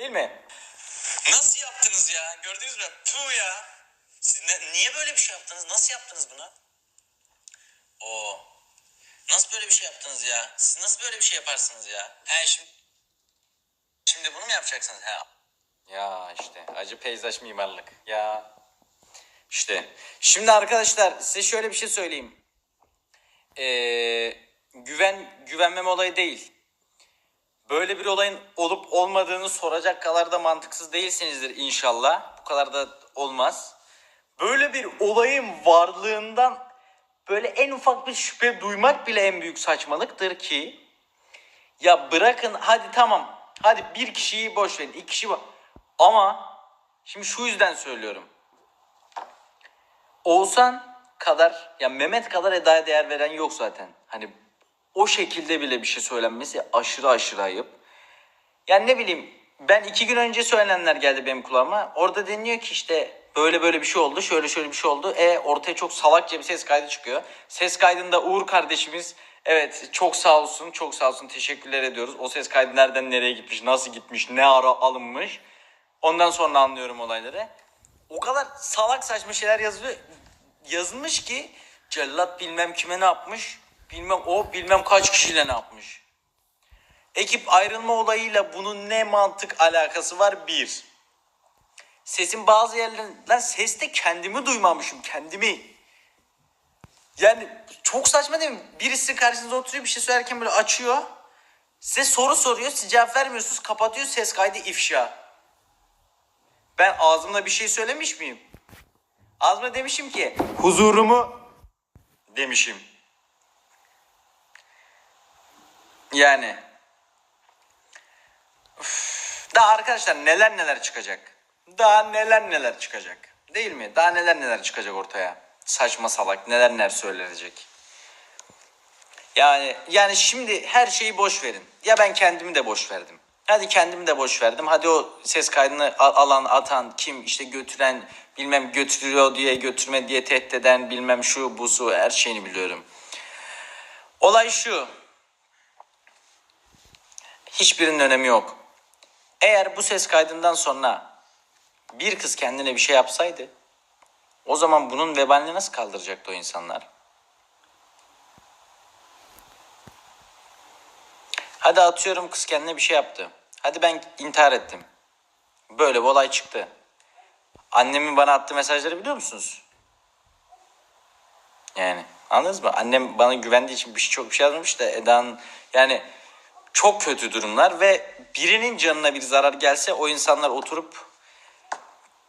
Değil mi? Nasıl yaptınız ya? Gördünüz mü? Puh ya. Siz ne- niye böyle bir şey yaptınız? Nasıl yaptınız bunu? Oo. Nasıl böyle bir şey yaptınız ya? Siz nasıl böyle bir şey yaparsınız ya? He şimdi... Şimdi bunu mu yapacaksınız? He. Ya işte acı peyzaj mimarlık. Ya işte. Şimdi arkadaşlar size şöyle bir şey söyleyeyim. Ee, güven güvenmem olayı değil. Böyle bir olayın olup olmadığını soracak kadar da mantıksız değilsinizdir inşallah. Bu kadar da olmaz. Böyle bir olayın varlığından böyle en ufak bir şüphe duymak bile en büyük saçmalıktır ki ya bırakın hadi tamam. Hadi bir kişiyi boş verin. iki kişi var. Ama şimdi şu yüzden söylüyorum. Oğuzhan kadar ya Mehmet kadar Eda'ya değer veren yok zaten. Hani o şekilde bile bir şey söylenmesi aşırı aşırı ayıp. Yani ne bileyim ben iki gün önce söylenenler geldi benim kulağıma. Orada deniliyor ki işte böyle böyle bir şey oldu, şöyle şöyle bir şey oldu. E ortaya çok salakça bir ses kaydı çıkıyor. Ses kaydında Uğur kardeşimiz evet çok sağ olsun, çok sağ olsun teşekkürler ediyoruz. O ses kaydı nereden nereye gitmiş, nasıl gitmiş, ne ara alınmış. Ondan sonra anlıyorum olayları. O kadar salak saçma şeyler yazılıyor. Yazılmış ki cellat bilmem kime ne yapmış, bilmem o bilmem kaç kişiyle ne yapmış. Ekip ayrılma olayıyla bunun ne mantık alakası var? Bir. Sesin bazı yerlerinden seste kendimi duymamışım kendimi. Yani çok saçma değil mi? Birisi karşınıza oturuyor bir şey söylerken böyle açıyor. Size soru soruyor siz cevap vermiyorsunuz kapatıyor ses kaydı ifşa. Ben ağzımla bir şey söylemiş miyim? Ağzımla demişim ki huzurumu demişim. Yani daha arkadaşlar neler neler çıkacak. Daha neler neler çıkacak. Değil mi? Daha neler neler çıkacak ortaya. Saçma salak neler neler söylenecek. Yani yani şimdi her şeyi boş verin. Ya ben kendimi de boş verdim. Hadi kendimi de boş verdim. Hadi o ses kaydını alan, atan, kim işte götüren, bilmem götürüyor diye götürme diye tehdit eden, bilmem şu bu su her şeyini biliyorum. Olay şu. Hiçbirinin önemi yok. Eğer bu ses kaydından sonra bir kız kendine bir şey yapsaydı o zaman bunun vebalini nasıl kaldıracaktı o insanlar? Hadi atıyorum kız kendine bir şey yaptı. Hadi ben intihar ettim. Böyle bir olay çıktı. Annemin bana attığı mesajları biliyor musunuz? Yani anladınız mı? Annem bana güvendiği için bir şey, çok bir şey yazmamış da Eda'nın yani çok kötü durumlar ve birinin canına bir zarar gelse o insanlar oturup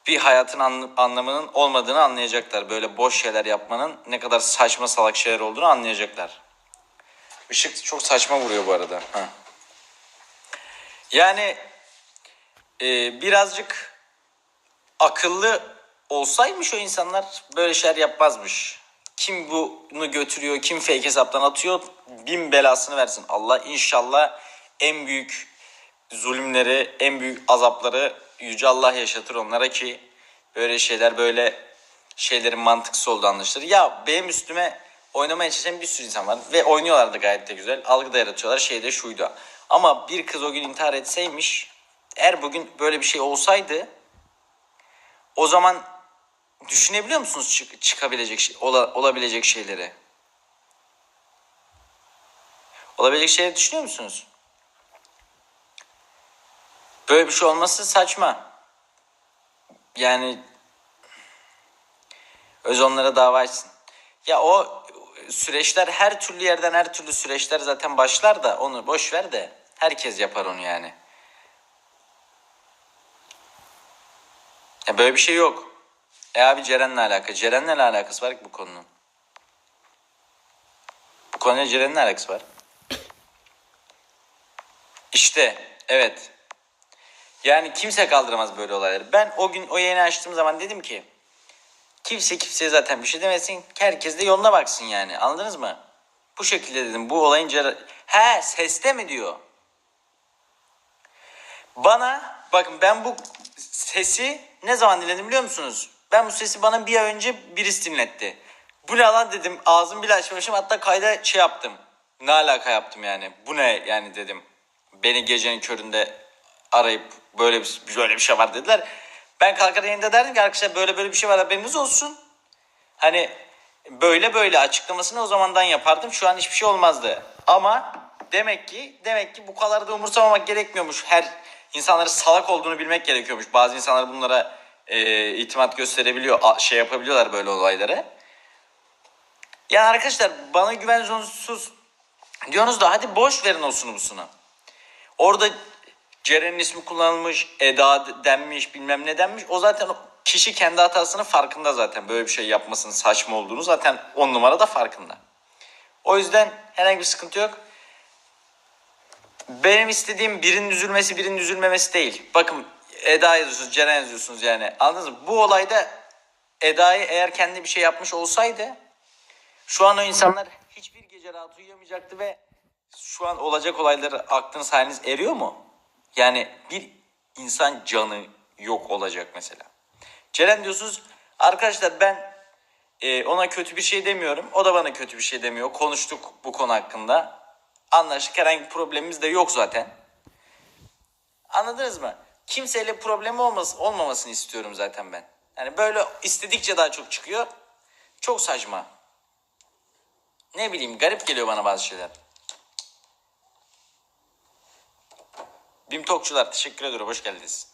bir hayatın anl- anlamının olmadığını anlayacaklar. Böyle boş şeyler yapmanın ne kadar saçma salak şeyler olduğunu anlayacaklar. Işık çok saçma vuruyor bu arada. Ha. Yani e, birazcık akıllı olsaymış o insanlar böyle şeyler yapmazmış. Kim bunu götürüyor, kim fake hesaptan atıyor bin belasını versin. Allah inşallah en büyük zulümleri, en büyük azapları Yüce Allah yaşatır onlara ki böyle şeyler böyle şeylerin mantıksız olduğu anlaşılır. Ya benim üstüme oynamaya çalışan bir sürü insan var ve oynuyorlar da gayet de güzel. Algı da yaratıyorlar. Şey de şuydu. Ama bir kız o gün intihar etseymiş eğer bugün böyle bir şey olsaydı o zaman düşünebiliyor musunuz çık- çıkabilecek şey, ola- olabilecek şeyleri? Olabilecek şeyleri düşünüyor musunuz? Böyle bir şey olması saçma. Yani öz onlara dava açsın. Ya o süreçler her türlü yerden her türlü süreçler zaten başlar da onu boş ver de herkes yapar onu yani. Ya böyle bir şey yok. E abi Ceren'le alaka. Ceren'le ne alakası var ki bu konunun? Bu konuyla Ceren'le alakası var. İşte evet. Yani kimse kaldıramaz böyle olayları. Ben o gün o yayını açtığım zaman dedim ki kimse kimseye zaten bir şey demesin. Herkes de yoluna baksın yani. Anladınız mı? Bu şekilde dedim. Bu olayın cera... He seste mi diyor? Bana bakın ben bu sesi ne zaman dinledim biliyor musunuz? Ben bu sesi bana bir ay önce birisi dinletti. Bu ne lan dedim ağzımı bile açmamışım hatta kayda şey yaptım. Ne alaka yaptım yani bu ne yani dedim. Beni gecenin köründe arayıp böyle bir, böyle bir şey var dediler. Ben kalkar yayında derdim ki arkadaşlar böyle böyle bir şey var haberiniz olsun. Hani böyle böyle açıklamasını o zamandan yapardım. Şu an hiçbir şey olmazdı. Ama demek ki demek ki bu kadar da umursamamak gerekmiyormuş. Her insanların salak olduğunu bilmek gerekiyormuş. Bazı insanlar bunlara e, itimat gösterebiliyor, şey yapabiliyorlar böyle olaylara. Yani arkadaşlar bana güven sonsuz diyorsunuz da hadi boş verin o sunumsunu. Orada Ceren'in ismi kullanılmış, Eda denmiş, bilmem ne denmiş. O zaten kişi kendi hatasının farkında zaten. Böyle bir şey yapmasının saçma olduğunu zaten on numara da farkında. O yüzden herhangi bir sıkıntı yok. Benim istediğim birinin üzülmesi birinin üzülmemesi değil. Bakın Eda yazıyorsunuz, Ceren yazıyorsunuz yani. Anladınız mı? Bu olayda Eda'yı eğer kendi bir şey yapmış olsaydı şu an o insanlar hiçbir gece rahat uyuyamayacaktı ve şu an olacak olayları aklınız haliniz eriyor mu? Yani bir insan canı yok olacak mesela. Ceren diyorsunuz arkadaşlar ben e, ona kötü bir şey demiyorum. O da bana kötü bir şey demiyor. Konuştuk bu konu hakkında. Anlaştık herhangi bir problemimiz de yok zaten. Anladınız mı? Kimseyle problemi olmaz, olmamasını istiyorum zaten ben. Yani böyle istedikçe daha çok çıkıyor. Çok saçma. Ne bileyim garip geliyor bana bazı şeyler. Bim Tokçular teşekkür ederim. Hoş geldiniz.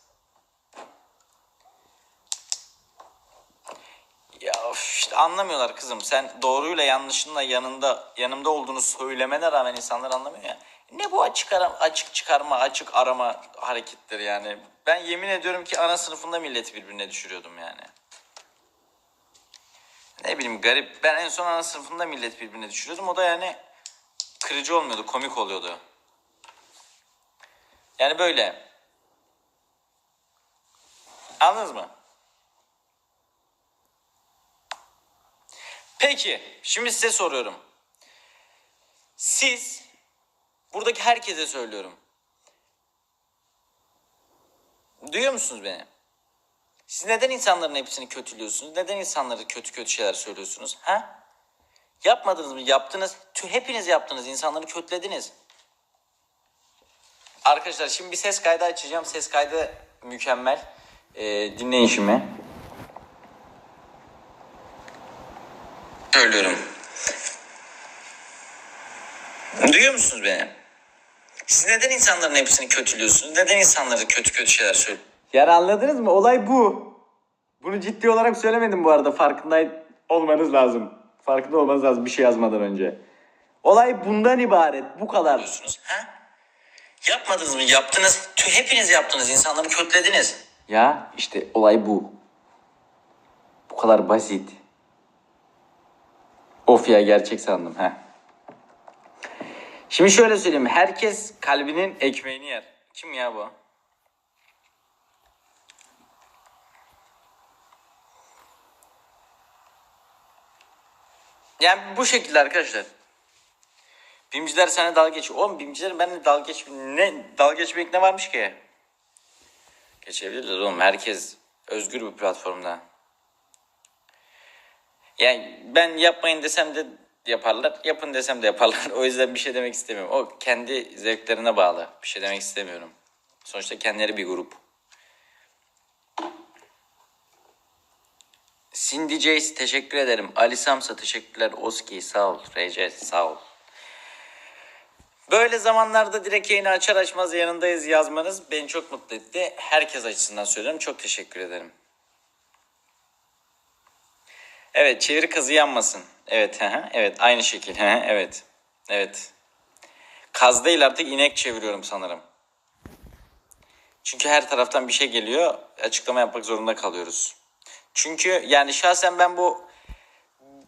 Ya of, işte anlamıyorlar kızım. Sen doğruyla yanlışınla yanında yanımda olduğunu söylemene rağmen insanlar anlamıyor ya. Ne bu açık arama, açık çıkarma, açık arama hareketleri yani. Ben yemin ediyorum ki ana sınıfında milleti birbirine düşürüyordum yani. Ne bileyim garip. Ben en son ana sınıfında millet birbirine düşürüyordum. O da yani kırıcı olmuyordu, komik oluyordu. Yani böyle. Anladınız mı? Peki, şimdi size soruyorum. Siz, buradaki herkese söylüyorum. Duyuyor musunuz beni? Siz neden insanların hepsini kötülüyorsunuz? Neden insanlara kötü kötü şeyler söylüyorsunuz? Ha? Yapmadınız mı? Yaptınız. Tü- Hepiniz yaptınız. İnsanları kötülediniz. Arkadaşlar şimdi bir ses kaydı açacağım. Ses kaydı mükemmel. Ee, dinleyin şimdi. Söylüyorum. Duyuyor musunuz beni? Siz neden insanların hepsini kötülüyorsunuz? Neden insanlara kötü kötü şeyler söylüyorsunuz? Yani anladınız mı? Olay bu. Bunu ciddi olarak söylemedim bu arada. Farkında olmanız lazım. Farkında olmanız lazım bir şey yazmadan önce. Olay bundan ibaret. Bu kadar. Ha? Yapmadınız mı? Yaptınız. Tü- Hepiniz yaptınız. İnsanları kötülediniz. Ya işte olay bu. Bu kadar basit. Of ya gerçek sandım. Heh. Şimdi şöyle söyleyeyim. Herkes kalbinin ekmeğini yer. Kim ya bu? Yani bu şekilde arkadaşlar. Bimciler sana dalga geçiyor. Oğlum bimciler benimle dalga geç... Ne? Dalga geçmek ne varmış ki? Geçebilirler oğlum. Herkes özgür bir platformda. Yani ben yapmayın desem de yaparlar. Yapın desem de yaparlar. O yüzden bir şey demek istemiyorum. O kendi zevklerine bağlı. Bir şey demek istemiyorum. Sonuçta kendileri bir grup. Cindy Jace teşekkür ederim. Ali Samsa teşekkürler. Oski sağ ol. RC sağ ol. Böyle zamanlarda direkt yayını açar açmaz yanındayız yazmanız beni çok mutlu etti. Herkes açısından söylüyorum. Çok teşekkür ederim. Evet çeviri kazı yanmasın. Evet hı hı, evet aynı şekil. hı evet. Evet. Kaz değil artık inek çeviriyorum sanırım. Çünkü her taraftan bir şey geliyor. Açıklama yapmak zorunda kalıyoruz. Çünkü yani şahsen ben bu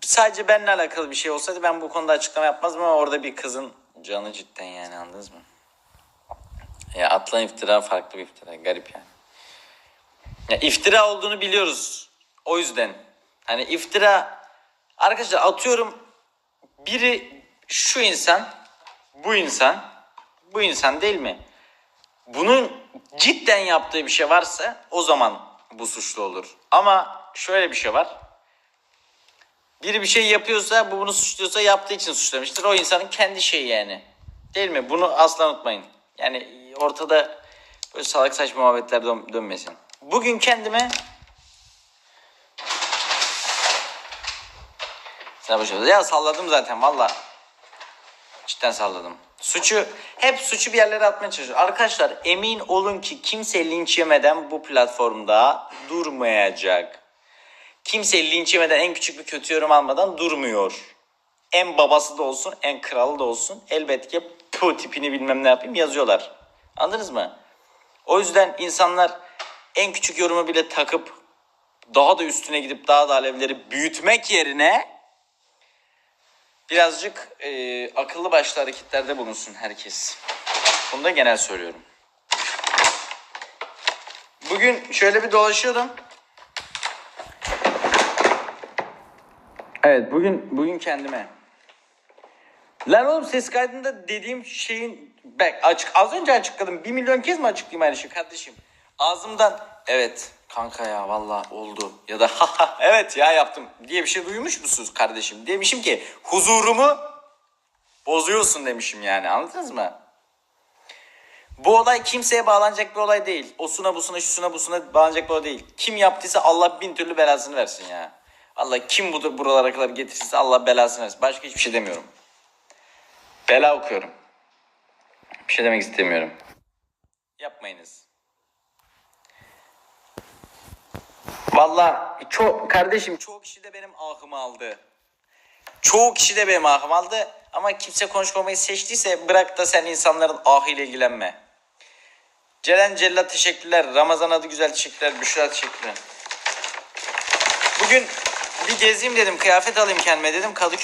sadece benimle alakalı bir şey olsaydı ben bu konuda açıklama yapmazdım ama orada bir kızın canı cidden yani anladınız mı? Ya atılan iftira farklı bir iftira. Garip yani. Ya iftira olduğunu biliyoruz. O yüzden. Hani iftira arkadaşlar atıyorum biri şu insan bu insan bu insan değil mi? Bunun cidden yaptığı bir şey varsa o zaman bu suçlu olur. Ama şöyle bir şey var. Biri bir şey yapıyorsa bu bunu suçluyorsa yaptığı için suçlamıştır. O insanın kendi şeyi yani. Değil mi? Bunu asla unutmayın. Yani ortada Böyle salak saçma muhabbetler dön- dönmesin. Bugün kendime Ya salladım zaten valla. Cidden salladım. Suçu hep suçu bir yerlere atmaya çalışıyorum. Arkadaşlar emin olun ki kimse linç yemeden bu platformda durmayacak. Kimse linç yemeden en küçük bir kötü yorum almadan durmuyor. En babası da olsun, en kralı da olsun. Elbet ki bu tipini bilmem ne yapayım yazıyorlar. Anladınız mı? O yüzden insanlar en küçük yorumu bile takıp daha da üstüne gidip daha da alevleri büyütmek yerine birazcık e, akıllı başlı hareketlerde bulunsun herkes. Bunu da genel söylüyorum. Bugün şöyle bir dolaşıyordum. Evet bugün bugün kendime. Lan oğlum ses kaydında dediğim şeyin bak açık az önce açıkladım. Bir milyon kez mi açıklayayım aynı şeyi kardeşim? Ağzımdan evet kanka ya valla oldu ya da haha evet ya yaptım diye bir şey duymuş musunuz kardeşim? Demişim ki huzurumu bozuyorsun demişim yani anladınız mı? Bu olay kimseye bağlanacak bir olay değil. Osuna busuna şusuna busuna bağlanacak bir olay değil. Kim yaptıysa Allah bin türlü belasını versin ya. Allah kim bu buralara kadar getirirse Allah belasını versin. Başka hiçbir şey demiyorum. Bela okuyorum. Bir şey demek istemiyorum. Yapmayınız. Valla çok kardeşim çoğu kişi de benim ahımı aldı. Çoğu kişi de benim ahımı aldı. Ama kimse konuşmamayı seçtiyse bırak da sen insanların ahıyla ilgilenme. Ceren Cellat teşekkürler. Ramazan adı güzel teşekkürler. Büşra teşekkürler. Bugün bir gezeyim dedim. Kıyafet alayım kendime dedim. Kadıköy